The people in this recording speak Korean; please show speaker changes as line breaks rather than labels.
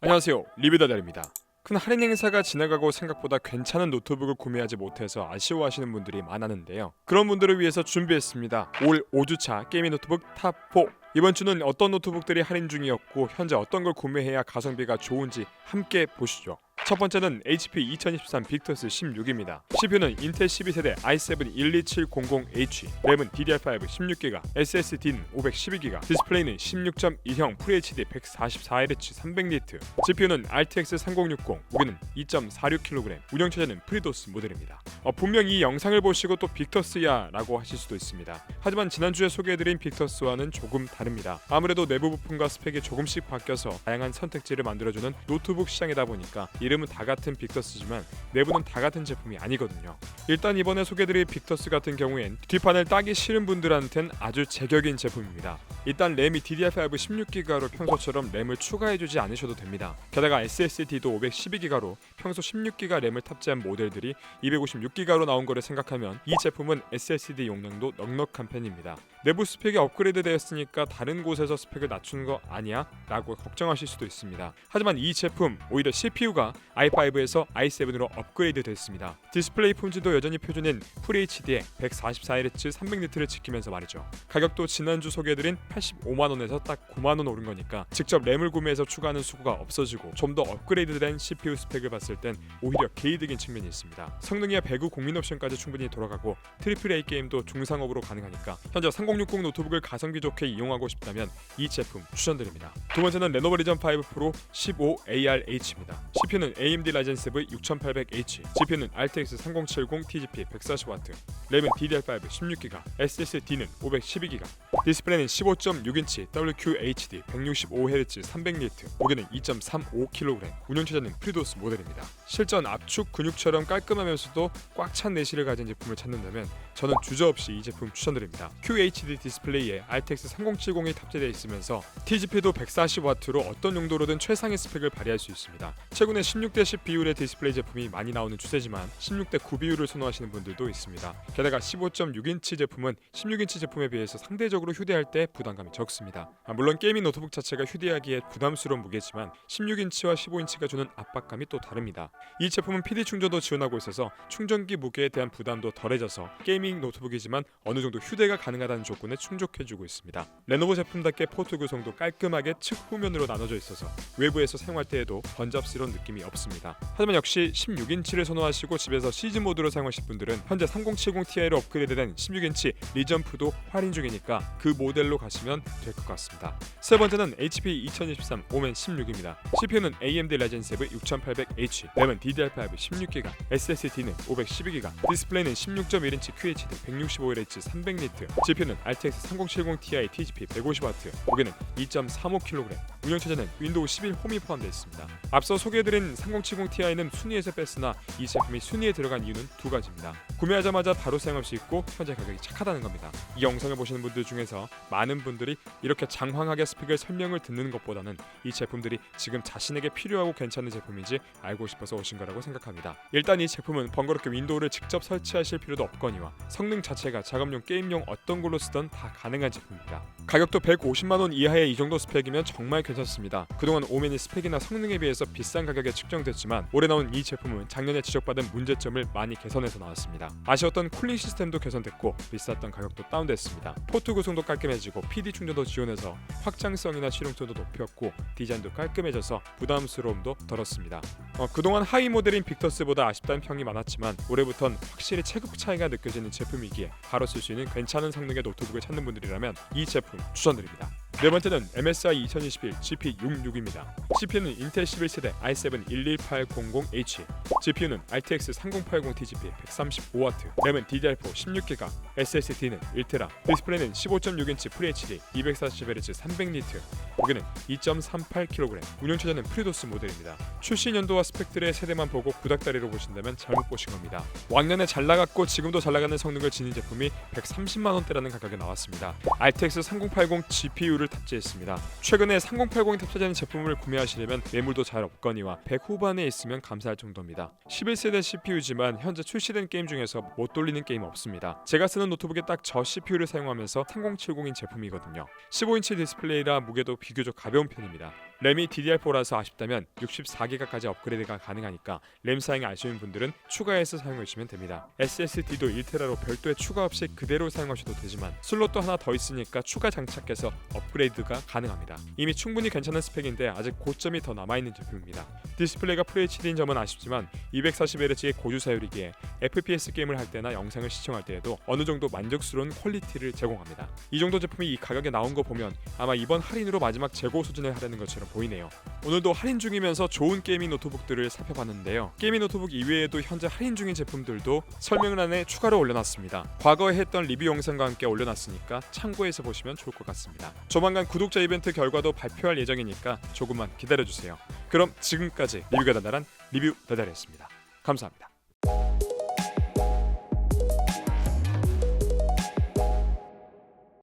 안녕하세요. 리뷰다달입니다. 큰 할인 행사가 지나가고 생각보다 괜찮은 노트북을 구매하지 못해서 아쉬워하시는 분들이 많았는데요. 그런 분들을 위해서 준비했습니다. 올 5주차 게이밍 노트북 탑4 이번 주는 어떤 노트북들이 할인 중이었고 현재 어떤 걸 구매해야 가성비가 좋은지 함께 보시죠 첫 번째는 HP 2023 빅터스 16입니다. CPU는 인텔 12세대 i7 12700H, 램은 DDR5 16GB, SSD는 512GB, 디스플레이는 16.2형 FHD 144Hz 300니트, GPU는 RTX 3060, 무게는 2.46kg, 운영체제는 프리도스 모델입니다. 어, 분명 이 영상을 보시고 또 빅터스야라고 하실 수도 있습니다. 하지만 지난주에 소개해드린 빅터스와는 조금 다릅니다. 아무래도 내부 부품과 스펙이 조금씩 바뀌어서 다양한 선택지를 만들어주는 노트북 시장이다 보니까 이름 은 다 같은 빅터스지만 내부는 다 같은 제품이 아니거든요. 일단 이번에 소개드릴 빅터스 같은 경우엔 뒷판을 따기 싫은 분들한텐 아주 제격인 제품입니다. 일단 램이 DDR5 16기가로 평소처럼 램을 추가해주지 않으셔도 됩니다. 게다가 SSD도 512기가로 평소 16기가 램을 탑재한 모델들이 256기가로 나온 거를 생각하면 이 제품은 SSD 용량도 넉넉한 편입니다. 내부 스펙이 업그레이드 되었으니까 다른 곳에서 스펙을 낮춘 거 아니야? 라고 걱정하실 수도 있습니다. 하지만 이 제품 오히려 CPU가 i5에서 i7으로 업그레이드 됐습니다. 디스플레이 품질도 여전히 표준인 FHD에 144Hz 300니트를 지키면서 말이죠. 가격도 지난주 소개해드린 85만 원에서 딱 9만 원 오른 거니까 직접 램을 구매해서 추가하는 수고가 없어지고 좀 더 업그레이드된 CPU 스펙을 봤을 땐 오히려 개이득인 측면이 있습니다. 성능이야 배구 공민 옵션까지 충분히 돌아가고 트리플 A 게임도 중상업으로 가능하니까 현재 3060 노트북을 가성비 좋게 이용하고 싶다면 이 제품 추천드립니다. 두 번째는 레노버 리전 5 프로 15 ARH입니다. CPU는 AMD 라젠 7 6800H, GPU는 RTX 3070 TGP 140W, 램은 DDR5 16GB, SSD는 512GB, 디스플레이는 15.6인치 WQHD 165Hz 300니트, 무게는 2.35kg, 운영체제는 프리도스 모델입니다. 실전 압축 근육처럼 깔끔하면서도 꽉 찬 내실을 가진 제품을 찾는다면 저는 주저없이 이 제품 추천드립니다. QHD 디스플레이에 RTX 3070이 탑재되어 있으면서 TGP도 140W로 어떤 용도로든 최상의 스펙을 발휘할 수 있습니다. 최근에 16대 10 비율의 디스플레이 제품이 많이 나오는 추세지만 16대 9 비율을 선호하시는 분들도 있습니다. 게다가 15.6인치 제품은 16인치 제품에 비해서 상대적으로 휴대할 때 부담감이 적습니다. 아, 물론 게이밍 노트북 자체가 휴대하기에 부담스러운 무게지만 16인치와 15인치가 주는 압박감이 또 다릅니다. 이 제품은 PD 충전도 지원하고 있어서 충전기 무게에 대한 부담도 덜해져서 게이밍 노트북이지만 어느 정도 휴대가 가능하다는 조건에 충족해주고 있습니다. 레노버 제품답게 포트 구성도 깔끔하게 측 후면으로 나눠져 있어서 외부에서 사용할 때에도 번잡스러운 느낌이 없습니다. 하지만 역시 16인치를 선호하시고 집에서 시즌 모드로 사용하실 분들은 현재 3070 Ti로 업그레이드된 16인치 리전프도 할인 중이니까 그 모델로 가시면 될 것 같습니다. 세 번째는 HP 2023 오멘 16입니다. CPU는 AMD Ryzen 7 6800H, 램은 DDR5 16GB, SSD는 512GB, 디스플레이는 16.1인치 QHD 165Hz 300니트, GPU는 RTX 3070 Ti TGP 150W, 무게는 2.35kg, 운영체제는 윈도우 11 홈이 포함되어 있습니다. 앞서 소개해드린 3070 Ti는 순위에서 뺐으나 이 제품이 순위에 들어간 이유는 두 가지입니다. 구매하자마자 바로 사용할 수 있고 현재 가격이 착하다는 겁니다. 이 영상을 보시는 분들 중에서 많은 분들이 이렇게 장황하게 스펙을 설명을 듣는 것보다는 이 제품들이 지금 자신에게 필요하고 괜찮은 제품인지 알고 싶어서 오신 거라고 생각합니다. 일단 이 제품은 번거롭게 윈도우를 직접 설치하실 필요도 없거니와 성능 자체가 작업용 게임용 어떤 걸로 쓰던 다 가능한 제품입니다. 가격도 150만 원 이하의 이 정도 스펙이면 정말 괜찮 습니다. 그동안 오멘이 스펙이나 성능에 비해서 비싼 가격에 측정됐지만 올해 나온 이 제품은 작년에 지적받은 문제점을 많이 개선해서 나왔습니다. 아쉬웠던 쿨링 시스템도 개선됐고 비쌌던 가격도 다운됐습니다. 포트 구성도 깔끔해지고 PD 충전도 지원해서 확장성이나 실용도도 높였고 디자인도 깔끔해져서 부담스러움도 덜었습니다. 어, 그동안 하위 모델인 빅터스보다 아쉽다는 평이 많았지만 올해부턴 확실히 체급 차이가 느껴지는 제품이기에 바로 쓸 수 있는 괜찮은 성능의 노트북을 찾는 분들이라면 이 제품 추천드립니다. 네 번째는 MSI 2021 GP66입니다. CPU는 인텔 11세대 i7 12800H, GPU는 RTX 3080 TGP 135W, 램은 DDR4 16GB, SSD는 1TB, 디스플레이는 15.6인치 FHD 240Hz 300니트, 무게는 2.38kg, 운영체제는 프리도스 모델입니다. 출시 연도와 스펙들의 세대만 보고 구닥다리로 보신다면 잘못 보신 겁니다. 왕년에 잘 나갔고 지금도 잘 나가는 성능을 지닌 제품이 130만 원대라는 가격에 나왔습니다. RTX 3080 GPU를 탑재했습니다. 최근에 3080이 탑재된 제품을 구매하시려면 매물도 잘 없거니와 100 후반에 있으면 감사할 정도입니다. 11세대 CPU지만 현재 출시된 게임 중에서 못 돌리는 게임 없습니다. 제가 쓰는 노트북에 딱 저 CPU를 사용하면서 3070인 제품이거든요. 15인치 디스플레이라 무게도 비교적 가벼운 편입니다. 램이 DDR4라서 아쉽다면 64기가까지 업그레이드가 가능하니까 램 사용이 아쉬운 분들은 추가해서 사용해 주시면 됩니다. SSD도 1테라로 별도의 추가 없이 그대로 사용하셔도 되지만 슬롯도 하나 더 있으니까 추가 장착해서 업그레이드가 가능합니다. 이미 충분히 괜찮은 스펙인데 아직 고점이 더 남아있는 제품입니다. 디스플레이가 FHD인 점은 아쉽지만 240Hz의 고주사율이기에 FPS 게임을 할 때나 영상을 시청할 때에도 어느 정도 만족스러운 퀄리티를 제공합니다. 이 정도 제품이 이 가격에 나온 거 보면 아마 이번 할인으로 마지막 재고 소진을 하려는 것처럼 보이네요. 오늘도 할인 중이면서 좋은 게이밍 노트북들을 살펴봤는데요. 게이밍 노트북 이외에도 현재 할인 중인 제품들도 설명란에 추가로 올려놨습니다. 과거에 했던 리뷰 영상과 함께 올려놨으니까 참고해서 보시면 좋을 것 같습니다. 조만간 구독자 이벤트 결과도 발표할 예정이니까 조금만 기다려주세요. 그럼 지금까지 리뷰가 달달한 리뷰 달달했습니다. 감사합니다.